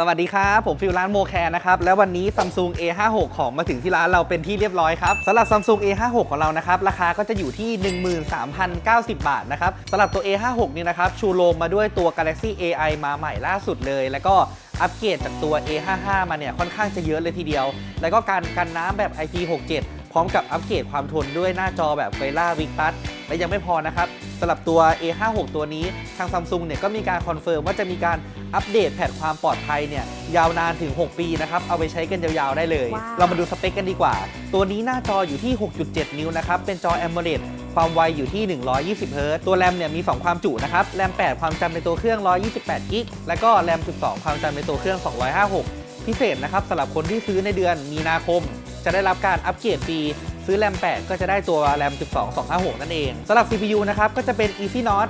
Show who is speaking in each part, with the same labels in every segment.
Speaker 1: สวัสดีครับ ผมฟิลร้านโมแคร์นะครับ แล้ววันนี้ Samsung A56 ของมาถึงที่ร้านเราเป็นที่เรียบร้อยครับสำหรับ Samsung A56 ของเรานะครับ ราคาก็จะอยู่ที่ 13,090 บาทนะครับสำหรับตัว A56 นี่นะครับ ชูโรงมาด้วยตัว Galaxy AI มาใหม่ล่าสุดเลย แล้วก็อัปเกรดจากตัว A55 มาเนี่ยค่อนข้างจะเยอะเลยทีเดียว แล้วก็การกันน้ำแบบ IP67 ร้อมกับอัปเกรดความทนด้วยหน้าจอแบบไฟล่าวิกตัสและยังไม่พอนะครับสำหรับตัว A56 ตัวนี้ทาง Samsung เนี่ยก็มีการคอนเฟิร์มว่าจะมีการอัปเดตแพทความปลอดภัยเนี่ยยาวนานถึง 6 ปีนะครับ เอาไปใช้กันยาวๆได้เลย
Speaker 2: ว้าว
Speaker 1: เรามาดูสเปคกันดีกว่า ตัวนี้หน้าจออยู่ที่ 6.7 นิ้วนะครับ เป็นจอ AMOLED ความไวอยู่ที่ 120 เฮิรตซ์ตัวแรมเนี่ยมี 2 ความจุนะครับ แรม 8 ความจำในตัวเครื่อง 128 กิก แล้วก็แรม 12 ความจำในตัวเครื่อง 256 พิเศษนะครับสำหรับคนที่ซื้อในเดือนมีนาคม จะได้รับการอัปเกรดฟรีซื้อแรม 8 ก็จะได้ตัวแรม 12 256 นั่นเองสำหรับ CPU นะครับ ก็จะเป็น Exynos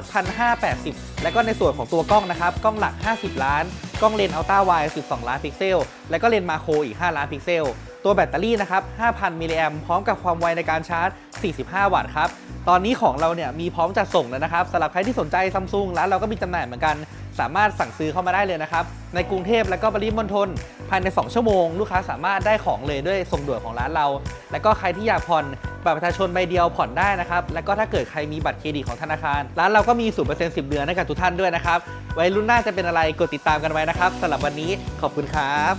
Speaker 1: 1580 แล้วก็ในส่วนของตัวกล้องนะครับ กล้องหลัก 50 ล้าน กล้องเลนส์อัลต้าไวด์12 ล้านพิกเซล แล้วก็เลนส์มาโครอีก 5 ล้านพิกเซล ตัวแบตเตอรี่นะครับ 5,000 มิลลิแอมพร้อมกับความไวในการชาร์จ 45 วัตต์ครับ ตอนนี้ของเราเนี่ยมีพร้อมจัดส่งแล้วนะครับสำหรับใครที่สนใจซัมซุงร้านเราก็มีจำหน่ายเหมือนกัน สามารถสั่งซื้อเข้ามาได้เลยนะครับ ในกรุงเทพและก็ปริมณฑลภายใน 2 ชั่วโมง ลูกค้าสามารถได้ของเลยด้วยส่งด่วนของร้านเรา และก็ใครที่อยากผ่อนบัตรประชาชนใบเดียวผ่อนได้นะครับ แล้วก็ถ้าเกิดใครมีบัตรเครดิตของธนาคาร ร้านเราก็มี0% 10 เดือนให้กับทุกท่านด้วยนะครับ ไว้รุ่นหน้าจะเป็นอะไรกดติดตามกันไว้นะครับสำหรับวันนี้ขอบคุณครับ